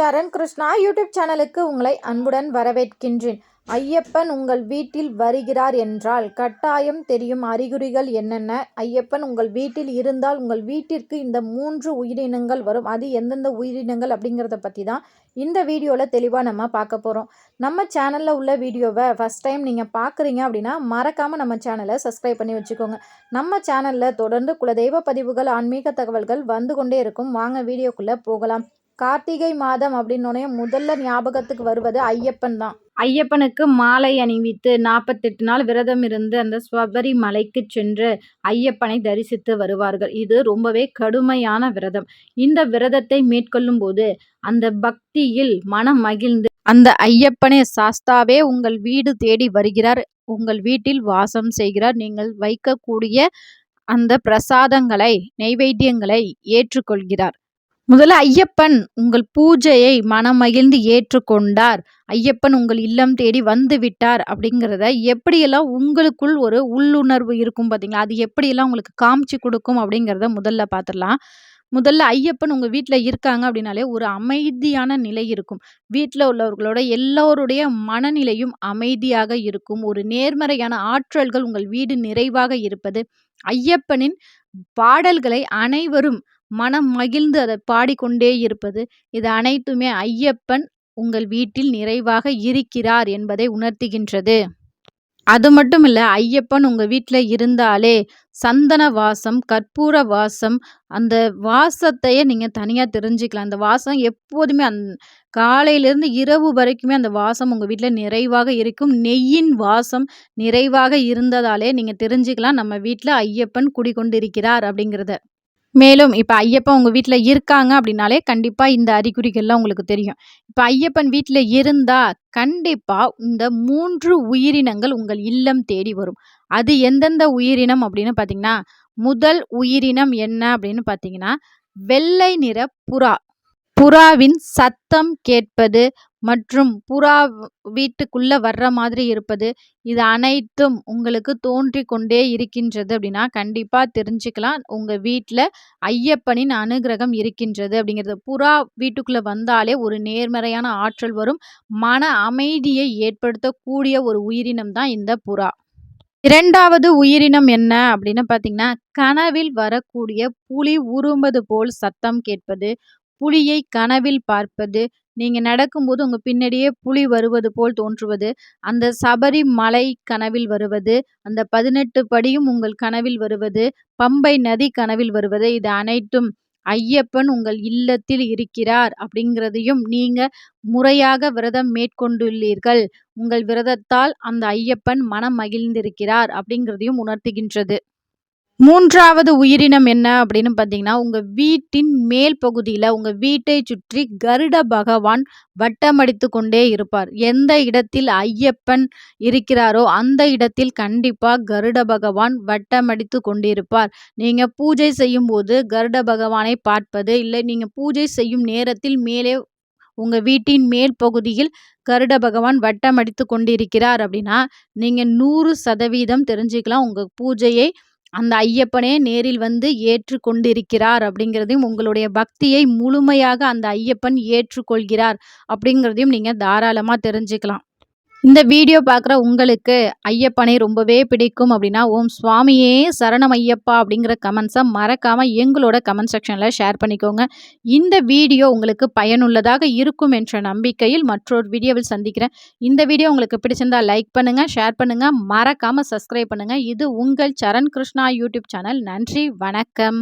சரண் Krishna YouTube சேனலுக்கு உங்களை அன்புடன் வரவேற்கின்றேன். ஐயப்பன் உங்கள் வீட்டில் வருகிறார் என்றால் கட்டாயம் தெரியும் அறிகுறிகள் என்னென்ன? ஐயப்பன் உங்கள் வீட்டில் இருந்தால் உங்கள் வீட்டிற்கு இந்த மூன்று உயிரினங்கள் வரும். அது எந்தெந்த உயிரினங்கள் அப்படிங்கிறத பற்றி தான் இந்த வீடியோவில் தெளிவாக நம்ம பார்க்க போகிறோம் நம்ம சேனலில் உள்ள வீடியோவை ஃபஸ்ட் டைம் நீங்கள் பார்க்குறீங்க அப்படின்னா மறக்காமல் நம்ம சேனலை சப்ஸ்கிரைப் பண்ணி வச்சுக்கோங்க. நம்ம சேனலில் தொடர்ந்து குலதெய்வ பதிவுகள் ஆன்மீக தகவல்கள் வந்து கொண்டே இருக்கும். வாங்க வீடியோக்குள்ளே போகலாம். கார்த்திகை மாதம் அப்படின்னோடனே முதல்ல ஞாபகத்துக்கு வருவது ஐயப்பன் தான். ஐயப்பனுக்கு மாலை அணிவித்து நாற்பத்தெட்டு நாள் விரதம் இருந்து அந்த ஸ்வபரி மலைக்கு சென்று ஐயப்பனை தரிசித்து வருவார்கள். இது ரொம்பவே கடுமையான விரதம். இந்த விரதத்தை மேற்கொள்ளும் போது அந்த பக்தியில் மனம் மகிழ்ந்து அந்த ஐயப்பனே சாஸ்தாவே உங்கள் வீடு தேடி வருகிறார் உங்கள் வீட்டில் வாசம் செய்கிறார் நீங்கள் வைக்கக்கூடிய அந்த பிரசாதங்களை நெய்வேத்தியங்களை ஏற்றுக்கொள்கிறார். முதல்ல ஐயப்பன் உங்கள் பூஜையை மனமகிழ்ந்து ஏற்றுக்கொண்டார். ஐயப்பன் உங்கள் இல்லம் தேடி வந்து விட்டார் அப்படிங்கிறத எப்படியெல்லாம் உங்களுக்குள் ஒரு உள்ளுணர்வு இருக்கும் பார்த்தீங்களா? அது எப்படியெல்லாம் உங்களுக்கு காமிச்சு கொடுக்கும் அப்படிங்கிறத முதல்ல பார்த்துடலாம். முதல்ல ஐயப்பன் உங்கள் வீட்டில் இருக்காங்க அப்படின்னாலே ஒரு அமைதியான நிலை இருக்கும். வீட்டில் உள்ளவர்களோட எல்லோருடைய மனநிலையும் அமைதியாக இருக்கும். ஒரு நேர்மறையான ஆற்றல்கள் உங்கள் வீடு நிறைவாக இருப்பது. ஐயப்பனின் பாடல்களை அனைவரும் மனம் மகிழ்ந்து அதை பாடிக்கொண்டே இருப்பது இது அனைத்துமே ஐயப்பன் உங்கள் வீட்டில் நிறைவாக இருக்கிறார் என்பதை உணர்த்துகின்றது. அது மட்டும் இல்லை ஐயப்பன் உங்கள் வீட்டில் இருந்தாலே சந்தன வாசம் கற்பூர வாசம் அந்த வாசத்தையே நீங்கள் தனியாக தெரிஞ்சுக்கலாம். அந்த வாசம் எப்போதுமே அந் காலையிலேருந்து இரவு வரைக்குமே அந்த வாசம் உங்கள் வீட்டில் நிறைவாக இருக்கும். நெய்யின் வாசம் நிறைவாக இருந்ததாலே நீங்கள் தெரிஞ்சுக்கலாம் நம்ம வீட்டில் ஐயப்பன் குடிக்கொண்டிருக்கிறார் அப்படிங்கிறத. மேலும் இப்போ ஐயப்பன் உங்கள் வீட்டில் இருக்காங்க அப்படின்னாலே கண்டிப்பாக இந்த அறிகுறிகள்லாம் உங்களுக்கு தெரியும். இப்போ ஐயப்பன் வீட்டில் இருந்தால் கண்டிப்பாக இந்த மூன்று உயிரினங்கள் உங்கள் இல்லம் தேடி வரும். அது எந்தெந்த உயிரினம் அப்படின்னு பார்த்தீங்கன்னா முதல் உயிரினம் என்ன அப்படின்னு பார்த்தீங்கன்னா வெள்ளை நிற புறா. புறாவின் சத்தம் கேட்பது மற்றும் புறா வீட்டுக்குள்ளே வர்ற மாதிரி இருப்பது. இது அனைத்தும் உங்களுக்கு தோன்றி கொண்டே இருக்கின்றது அப்படின்னா கண்டிப்பாக தெரிஞ்சுக்கலாம். உங்கள் வீட்டில் ஐயப்பனின் அனுகிரகம் இருக்கின்றது அப்படிங்கிறது. புறா வீட்டுக்குள்ளே வந்தாலே ஒரு நேர்மறையான ஆற்றல் வரும். மன அமைதியை ஏற்படுத்தக்கூடிய ஒரு உயிரினம் தான் இந்த புறா. இரண்டாவது உயிரினம் என்ன அப்படின்னு பார்த்தீங்கன்னா கனவில் வரக்கூடிய புலி உரும்பது போல் சத்தம் கேட்பது. புலியை கனவில் பார்ப்பது நீங்கள் நடக்கும்போது உங்கள் பின்னாடியே புலி வருவது போல் தோன்றுவது அந்த சபரி மலை கனவில் வருவது அந்த பதினெட்டு படியும் உங்கள் கனவில் வருவது பம்பை நதி கனவில் வருவது இது அனைத்தும் ஐயப்பன் உங்கள் இல்லத்தில் இருக்கிறார் அப்படிங்கிறதையும் நீங்க முறையாக விரதம் மேற்கொண்டுள்ளீர்கள். உங்கள் விரதத்தால் அந்த ஐயப்பன் மனம் மகிழ்ந்திருக்கிறார் அப்படிங்கிறதையும் உணர்த்துகின்றது. மூன்றாவது உயிரினம் என்ன அப்படின்னு பார்த்தீங்கன்னா உங்கள் வீட்டின் மேல் பகுதியில் உங்கள் வீட்டை சுற்றி கருட பகவான் வட்டமடித்து கொண்டே இருப்பார். எந்த இடத்தில் ஐயப்பன் இருக்கிறாரோ அந்த இடத்தில் கண்டிப்பாக கருட பகவான் வட்டமடித்து கொண்டிருப்பார். நீங்கள் பூஜை செய்யும் போது கருட பகவானை பார்ப்பது இல்லை நீங்கள் பூஜை செய்யும் நேரத்தில் மேலே உங்கள் வீட்டின் மேல் பகுதியில் கருட பகவான் வட்டம் அடித்து கொண்டிருக்கிறார் அப்படின்னா நீங்கள் நூறு சதவீதம் தெரிஞ்சுக்கலாம். உங்கள் பூஜையை அந்த ஐயப்பனே நேரில் வந்து ஏற்று கொண்டிருக்கிறார் அப்படிங்கிறதையும் உங்களுடைய பக்தியை முழுமையாக அந்த ஐயப்பன் ஏற்றுக்கொள்கிறார் அப்படிங்கிறதையும் நீங்கள் தாராளமாக தெரிஞ்சுக்கலாம். இந்த வீடியோ பார்க்குற உங்களுக்கு ஐயப்பனை ரொம்பவே பிடிக்கும் அப்படின்னா ஓம் சுவாமியே சரணம் ஐயப்பா அப்படிங்கிற கமெண்ட்ஸை மறக்காமல் எங்களோட கமெண்ட் செக்ஷனில் ஷேர் பண்ணிக்கோங்க. இந்த வீடியோ உங்களுக்கு பயனுள்ளதாக இருக்கும் என்ற நம்பிக்கையில் மற்றொரு வீடியோவில் சந்திக்கிறேன். இந்த வீடியோ உங்களுக்கு பிடிச்சிருந்தால் லைக் பண்ணுங்கள் ஷேர் பண்ணுங்கள் மறக்காமல் சப்ஸ்கிரைப் பண்ணுங்கள் இது உங்கள் சரண் கிருஷ்ணா யூடியூப் சேனல் நன்றி வணக்கம்.